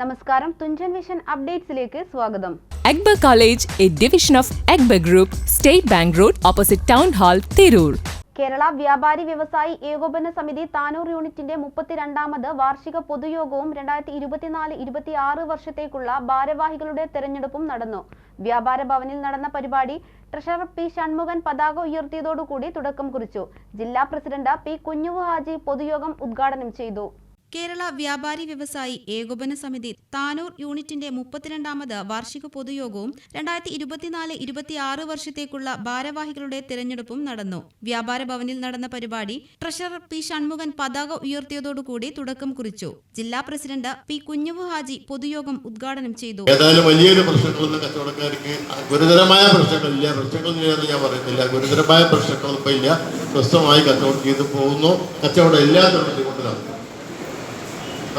നമസ്കാരം. തുഞ്ചൻ വിഷൻ അപ്ഡേറ്റ്സിലേക്ക് സ്വാഗതം. Akbar college A division of Akbar group state bank road opposite town hall Tirur. Kerala Vyapari Vyavasayi Ekopana സമിതി താനൂർ യൂണിറ്റിന്റെ മുപ്പത്തിരണ്ടാമത് വാർഷിക പൊതുയോഗവും രണ്ടായിരത്തി ഇരുപത്തിനാല് ഇരുപത്തിയാറ് വർഷത്തേക്കുള്ള ഭാരവാഹികളുടെ തെരഞ്ഞെടുപ്പും നടന്നു. വ്യാപാര ഭവനിൽ നടന്ന പരിപാടി ട്രഷറർ പി ഷൺമുഖൻ പതാക ഉയർത്തിയതോടുകൂടി തുടക്കം കുറിച്ചു. ജില്ലാ പ്രസിഡന്റ് പി കുഞ്ഞുഹാജി പൊതുയോഗം ഉദ്ഘാടനം ചെയ്തു. കേരള വ്യാപാരി വ്യവസായി ഏകോപന സമിതി താനൂർ യൂണിറ്റിന്റെ മുപ്പത്തിരണ്ടാമത് വാർഷിക പൊതുയോഗവും രണ്ടായിരത്തി ഇരുപത്തിനാല് ഇരുപത്തിയാറ് വർഷത്തേക്കുള്ള ഭാരവാഹികളുടെ തിരഞ്ഞെടുപ്പും നടന്നു. വ്യാപാര ഭവനിൽ നടന്ന പരിപാടി ട്രഷറർ പി ഷൺമുഖൻ പതാക ഉയർത്തിയതോടുകൂടി തുടക്കം കുറിച്ചു. ജില്ലാ പ്രസിഡന്റ് പി കുഞ്ഞുവു ഹാജി പൊതുയോഗം ഉദ്ഘാടനം ചെയ്തു. ഏതായാലും വലിയൊരു പ്രശ്നങ്ങളൊന്നും കച്ചവടക്കാർക്ക് ഗുരുതരമായ പ്രശ്നങ്ങളില്ല. പ്രശ്നങ്ങളില്ല ഞാൻ പറയുന്നില്ല. ഗുരുതരമായ പ്രശ്നങ്ങളൊന്നും ഇല്ല. സ്വസ്ഥമായി കച്ചവടം ചെയ്തു പോകുന്നു. കച്ചവടം ഇല്ലാത്ത ബുദ്ധിമുട്ടിലാണ്.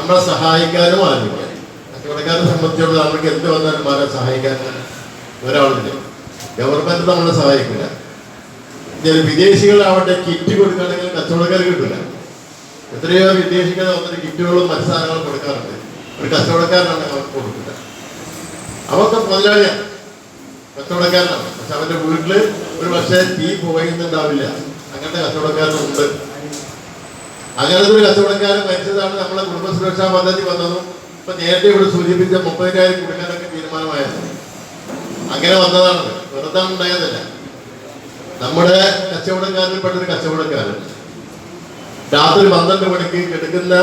നമ്മളെ സഹായിക്കാനും ആരംഭിക്കാൻ കച്ചവടക്കാരെ സംബന്ധിച്ചിടത്തോളം നമ്മൾക്ക് എന്ത് വന്നാലും ആരെ സഹായിക്കാൻ ഒരാളില്ല ഗവൺമെന്റ് നമ്മളെ സഹായിക്കില്ല. വിദേശികളാവട്ടെ കിറ്റ് കൊടുക്കുകയാണെങ്കിൽ കച്ചവടക്കാർ കിട്ടില്ല എത്രയോ വിദേശികൾ വന്നിട്ട് കിറ്റുകളും മറ്റു സാധനങ്ങളും കൊടുക്കാറുണ്ട്. ഒരു കച്ചവടക്കാരനാണ് അവർക്ക് കൊടുക്കില്ല അവർക്ക് മുതലാളിയാണ് കച്ചവടക്കാരനാണ്. പക്ഷെ അവന്റെ വീട്ടിൽ ഒരു പക്ഷേ തീ പുകയുന്നുണ്ടാവില്ല. അങ്ങനത്തെ കച്ചവടക്കാരനുണ്ട്. അങ്ങനത്തെ ഒരു കച്ചവടക്കാരൻ മരിച്ചതാണ് നമ്മളെ കുടുംബസുരക്ഷാ പദ്ധതി വന്നതും ഇപ്പൊ നേരത്തെ ഇവിടെ സൂചിപ്പിച്ച മുപ്പതിനായിരം കൊടുക്കാനൊക്കെ തീരുമാനമായത്. അങ്ങനെ വന്നതാണ്. വെറുതെ ഉണ്ടായതല്ല. നമ്മുടെ കച്ചവടക്കാരിൽ പെട്ടൊരു കച്ചവടക്കാരൻ രാത്രി പന്ത്രണ്ട് മണിക്ക് കിടക്കുന്ന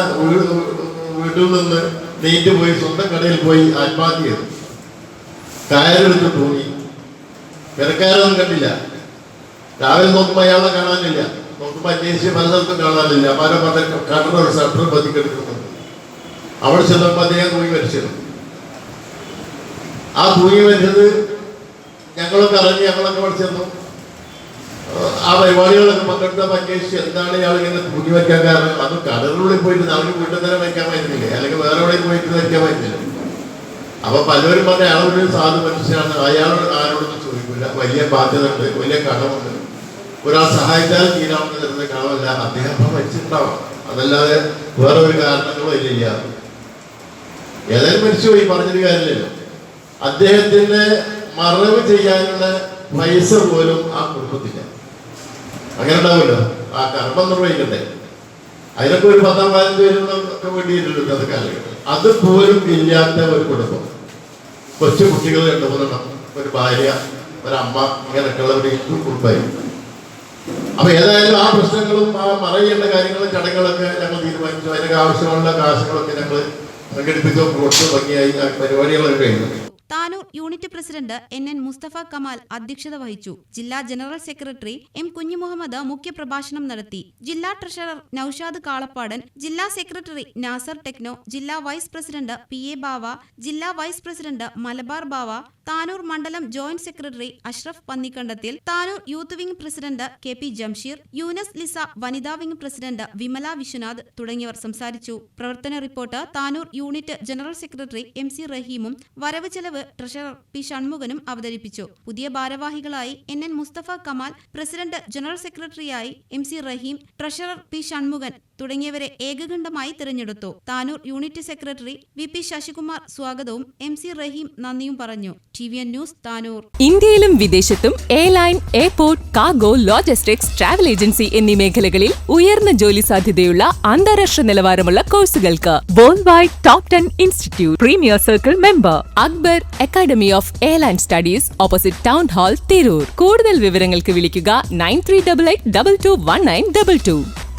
വീട്ടിൽ നിന്ന് നീറ്റ് പോയി സ്വന്തം കടയിൽ പോയി ആത്മഹത്യ ചെയ്തു. കയറെടുത്ത് തൂങ്ങി. പെരക്കാരൊന്നും കണ്ടില്ല. രാവിലെ നോക്കുമ്പോൾ അയാളെ കാണാനില്ല നോക്കുമ്പോൾ അന്വേഷിച്ച് പല കാണാനില്ല. പല പല കടന്ന ഒരു ഷട്ടർ പതിക്കെടുക്കുന്നുണ്ട് അവിടെ ചെന്നപ്പോൾ അദ്ദേഹം തൂങ്ങി മരിച്ചിരുന്നു. ആ തൂങ്ങി മരിച്ചത് ഞങ്ങളൊക്കെ അറിഞ്ഞ് ഞങ്ങളൊക്കെ അവിടെ ചെന്നു. ആ പരിപാടികളൊക്കെ പങ്കെടുത്തപ്പോൾ അന്വേഷിച്ച് എന്താണ് ഇയാൾ ഇങ്ങനെ തൂങ്ങി വയ്ക്കാൻ കാരണം? അത് കടലിനുള്ളിൽ പോയിട്ട് നമുക്ക് വീട്ടിൽ തന്നെ വയ്ക്കാൻ പറ്റുന്നില്ലേ? അല്ലെങ്കിൽ വേറെ എവിടെയും പോയിട്ട് വയ്ക്കാൻ പറ്റുന്നില്ല? അപ്പൊ പലരും പറഞ്ഞ അയാളൊരു സാധു മനുഷ്യനാണ്. അയാളോട് ആരോടൊന്നും ചോദിക്കില്ല വലിയ ബാധ്യത ഉണ്ട് വലിയ കടമുണ്ട്. ഒരാൾ സഹായിച്ചാൽ തീരാവുന്ന തരുന്ന കാണുമല്ല അദ്ദേഹം അപ്പം മരിച്ചിട്ടുണ്ടാവാം. അതല്ലാതെ വേറെ ഒരു കാരണങ്ങളോ ഇല്ല ഏതായാലും മരിച്ചുപോയി പറഞ്ഞൊരു കാര്യമില്ലല്ലോ. അദ്ദേഹത്തിന്റെ മറവ് ചെയ്യാനുള്ള പൈസ പോലും ആ കുടുംബത്തില്ല. അങ്ങനെ ഉണ്ടാവുമല്ലോ? ആ കർമ്മം നിർവഹിക്കട്ടെ അതിനൊക്കെ ഒരു പത്താം പതിനഞ്ച് പേരൊക്കെ വേണ്ടിയിട്ടുണ്ട് അത് കാലഘട്ടം. അതുപോലും ഇല്ലാത്ത ഒരു കുടുംബം. കൊച്ചു കുട്ടികൾ രണ്ട് മൂന്നെണ്ണം. ഒരു ഭാര്യ ഒരമ്മ ഇങ്ങനെയൊക്കെയുള്ള ഒരു കുടുംബമായിരുന്നു അപ്പൊ ഏതായാലും ആ പ്രശ്നങ്ങളും ആ മറയേണ്ട കാര്യങ്ങളും ചടങ്ങുകളൊക്കെ ഞങ്ങൾ തീരുമാനിച്ചു. അതിനൊക്കെ ആവശ്യമുള്ള കാശുകളൊക്കെ ഞങ്ങൾ സംഘടിപ്പിച്ചു കൊടുത്തു ഭംഗിയായി പരിപാടികളൊക്കെ കഴിഞ്ഞു. Tanur unit president N N Mustafa Kamal അധ്യക്ഷത വഹിച്ചു. ജില്ലാ ജനറൽ സെക്രട്ടറി എം കുഞ്ഞുമുഹമ്മദ് മുഖ്യപ്രഭാഷണം നടത്തി. ജില്ലാ ട്രഷറർ നൌഷാദ് കാളപ്പാടൻ ജില്ലാ സെക്രട്ടറി നാസർ ടെക്നോ ജില്ലാ vice president P A Bava ജില്ലാ വൈസ് പ്രസിഡന്റ് മലബാർ ബാവ താനൂർ മണ്ഡലം joint secretary Ashraf Pannikkandathil Tanur youth wing president K P Jamsheer Yunus Liza വനിതാ വിംഗ് പ്രസിഡന്റ് വിമല വിശ്വനാഥ് തുടങ്ങിയവർ സംസാരിച്ചു. പ്രവർത്തന report Tanur unit general secretary M C റഹീമും വരവ് ചെലവ് treasurer P ഷൺമുഖനും അവതരിപ്പിച്ചു. പുതിയ ഭാരവാഹികളായി N N Mustafa Kamal president general സെക്രട്ടറിയായി M C Raheem treasurer P Shanmukhan തുടങ്ങിയവരെ ഏകകണ്ഠമായി തിരഞ്ഞെടുത്തു. Tanur unit secretary V P Sasikumar സ്വാഗതവും എം സി റഹീം നന്ദിയും പറഞ്ഞു. T V N news Tanur. ഇന്ത്യയിലും വിദേശത്തും airline airport cargo logistics travel agency എന്നീ മേഖലകളിൽ ഉയർന്ന ജോലി സാധ്യതയുള്ള അന്താരാഷ്ട്ര നിലവാരമുള്ള കോഴ്സുകൾക്ക് world top ten institute premier circle member Akbar academy of airline studies opposite town hall Tirur കൂടുതൽ വിവരങ്ങൾക്ക് വിളിക്കുക nine three double eight double two one nine double two